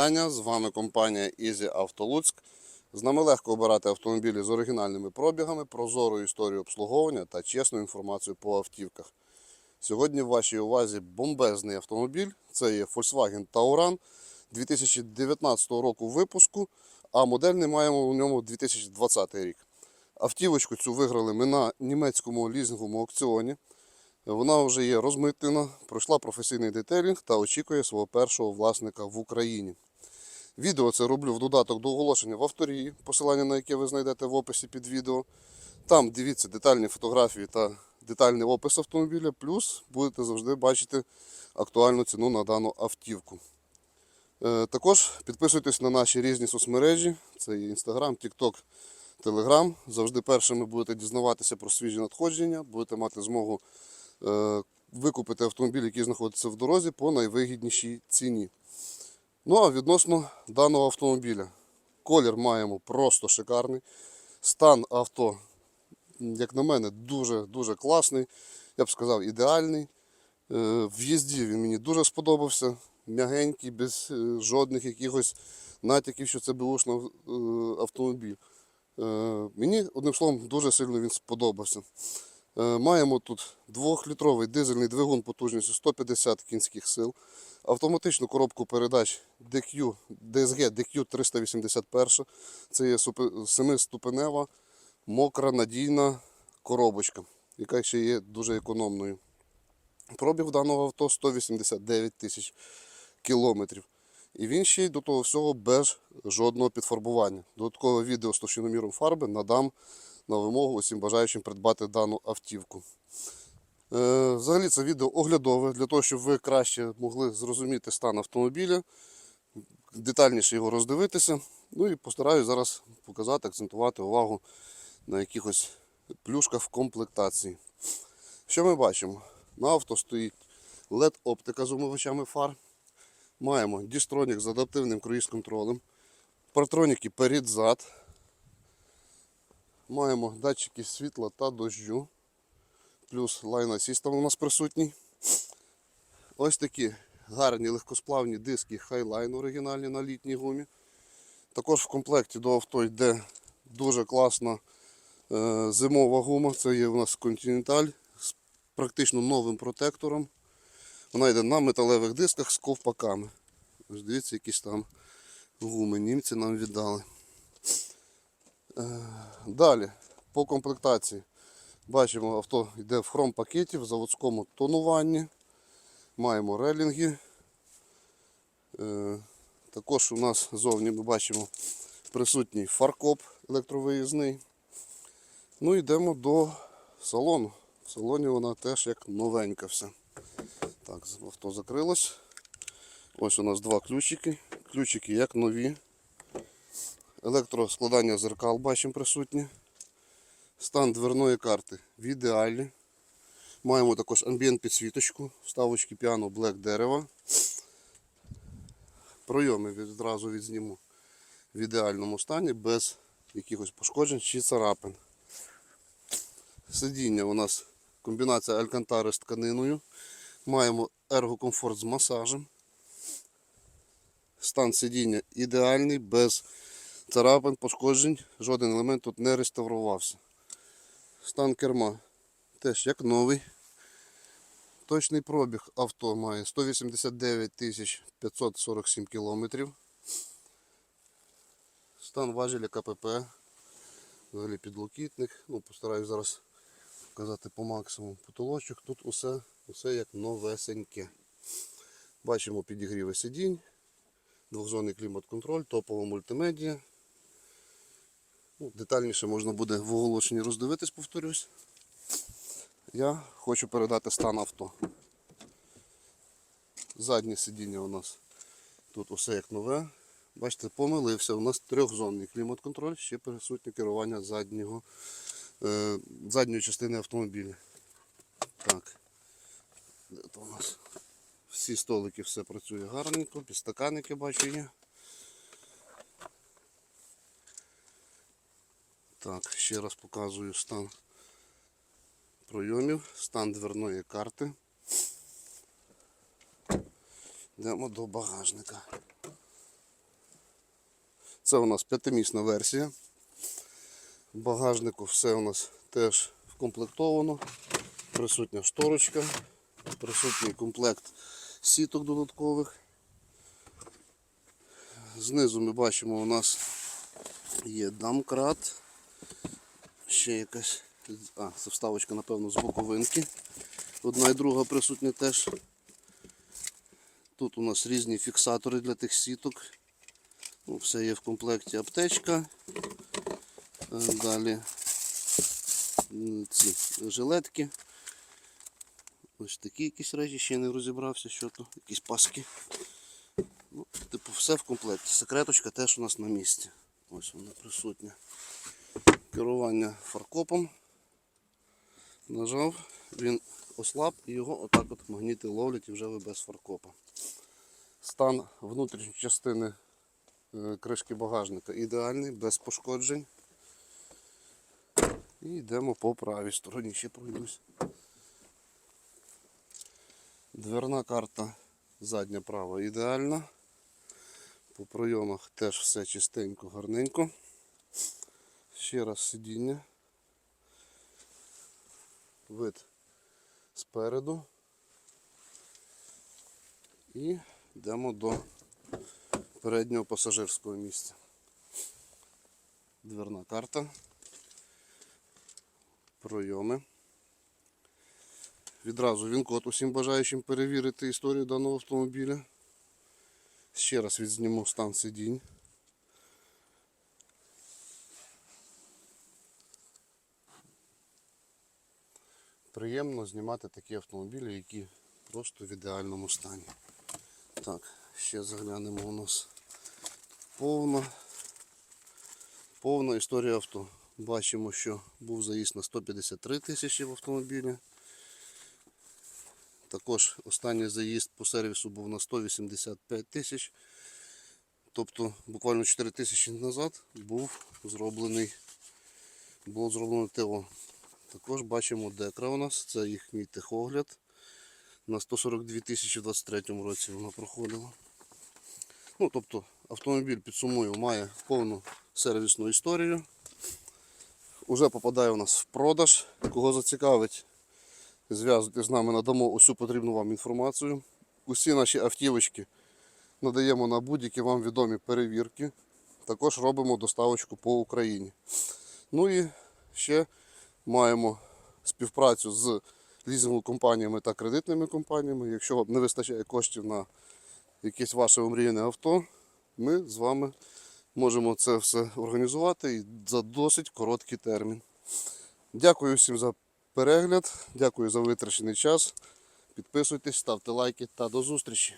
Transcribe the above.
вітання! З вами компанія Easy Auto. З нами легко обирати автомобілі з оригінальними пробігами, прозорою історією обслуговування та чесною інформацією по автівках. Сьогодні в вашій увазі бомбезний автомобіль. Це є Volkswagen Tauran 2019 року випуску, а модельний маємо у ньому 2020 рік. Автівочку цю виграли ми на німецькому лізинговому аукціоні. Вона вже є розмитнена, пройшла професійний детейлінг та очікує свого першого власника в Україні. Відео це роблю в додаток до оголошення в авторії, посилання на яке ви знайдете в описі під відео. Там дивіться детальні фотографії та детальний опис автомобіля, плюс будете завжди бачити актуальну ціну на дану автівку. Е, Також підписуйтесь на наші різні соцмережі: це є Instagram, TikTok, Telegram. Завжди першими будете дізнаватися про свіжі надходження, будете мати змогу е, викупити автомобіль, який знаходиться в дорозі, по найвигіднішій ціні. Ну а відносно даного автомобіля. Колір маємо просто шикарний. Стан авто, як на мене, дуже-дуже класний. Я б сказав, ідеальний. Е, В їзді він мені дуже сподобався. М'ягенький, без е, жодних якихось натяків, що це автомобіль. Е, Мені, одним словом, дуже сильно він сподобався. Маємо тут 2-літровий дизельний двигун потужністю 150 кінських сил, автоматичну коробку передач DQ, DSG DQ 381. Це є 7-ступенева, мокра, надійна коробочка, яка ще є дуже економною. Пробіг даного авто 189 тисяч кілометрів. І він ще й до того всього без жодного підфарбування. Додаткове відео з товщиноміром фарби надам на вимогу усім бажаючим придбати дану автівку. Е, Взагалі це відео оглядове для того, щоб ви краще могли зрозуміти стан автомобіля, детальніше його роздивитися. Ну і постараюсь зараз показати, акцентувати увагу на якихось плюшках в комплектації. Що ми бачимо? На авто стоїть LED-оптика з умивачами фар. Маємо дістронік з адаптивним круїз-контролем, партроніки перед-зад. Маємо датчики світла та дощу. Плюс Line Assist у нас присутній. Ось такі гарні легкосплавні диски Highline оригінальні на літній гумі. Також в комплекті до авто йде дуже класна е, зимова гума. Це є у нас Continental з практично новим протектором. Вона йде на металевих дисках з ковпаками. Ось дивіться, якісь там гуми німці нам віддали. Е, Далі, по комплектації. Бачимо, авто йде в хром пакеті в заводському тонуванні. Маємо релінги. Е, Також у нас зовні ми бачимо присутній фаркоп електровиїзний. Ну йдемо до салону. В салоні вона теж як новенька вся. Так, авто закрилось. Ось у нас два ключики. Ключики як нові. Електроскладання зеркал бачимо присутні. Стан дверної карти в ідеалі. Маємо також амбієнт підсвіточку, вставочки піано Black дерева. Пройоми відразу відзніму в ідеальному стані, без якихось пошкоджень чи царапин. Сидіння у нас комбінація алькантари з тканиною. Маємо ергокомфорт з масажем. Стан сидіння ідеальний, без царапин, пошкоджень. Жоден елемент тут не реставрувався. Стан керма теж як новий. Точний пробіг авто має 189 547 кілометрів. Стан важеля КПП. Взагалі підлокітник. Ну, постараюсь зараз показати по максимуму потолочок. Тут усе, усе як новесеньке. Бачимо підігріви сидінь, двохзонний клімат-контроль, топова мультимедія. Ну, детальніше можна буде в оголошенні роздивитись, повторюсь. Я хочу передати стан авто. Заднє сидіння у нас тут усе як нове. Бачите, помилився. У нас трьохзонний клімат-контроль, ще присутнє керування заднього, е, задньої частини автомобіля. Так. Де то у нас? Всі столики все працює гарненько, підстаканники бачу є. Так, ще раз показую стан пройомів, стан дверної карти. Йдемо до багажника. Це у нас п'ятимісна версія. В багажнику все у нас теж вкомплектовано. Присутня шторочка, присутній комплект сіток додаткових. Знизу ми бачимо, у нас є дамкрат. Ще якась. А, це вставочка, напевно, з боковинки. Одна і друга присутня теж. Тут у нас різні фіксатори для тих сіток. Ну, все є в комплекті аптечка. Е, Далі ці жилетки. Ось такі якісь речі, ще не розібрався, що то, якісь паски. Ну, типу, все в комплекті. Секреточка теж у нас на місці. Ось вона присутня. Керування фаркопом. Нажав, він ослаб і його отак от магніти ловлять і вже ви без фаркопа. Стан внутрішньої частини е, кришки багажника ідеальний, без пошкоджень. І йдемо по правій стороні, ще пройдусь. Дверна карта задня права ідеальна. По пройомах теж все чистенько, гарненько. Ще раз сидіння. Вид спереду. І йдемо до переднього пасажирського місця. Дверна карта. Пройоми. Відразу він код усім бажаючим перевірити історію даного автомобіля. Ще раз відзніму стан сидінь. Приємно знімати такі автомобілі, які просто в ідеальному стані. Так, ще заглянемо у нас повна, повна історія авто. Бачимо, що був заїзд на 153 тисячі в автомобілі. Також останній заїзд по сервісу був на 185 тисяч. Тобто буквально 4 тисячі назад був зроблений, було зроблено ТО. Також бачимо декра у нас, це їхній техогляд. На 142 тисячі в 23 році вона проходила. Ну, тобто автомобіль підсумую, має повну сервісну історію. Уже попадає у нас в продаж. Кого зацікавить, зв'язуйтесь з нами, надамо усю потрібну вам інформацію. Усі наші автівочки надаємо на будь-які вам відомі перевірки. Також робимо доставочку по Україні. Ну і ще маємо співпрацю з лізинговими компаніями та кредитними компаніями. Якщо вам не вистачає коштів на якесь ваше омріяне авто, ми з вами можемо це все організувати і за досить короткий термін. Дякую всім за перегляд, дякую за витрачений час. Підписуйтесь, ставте лайки та до зустрічі.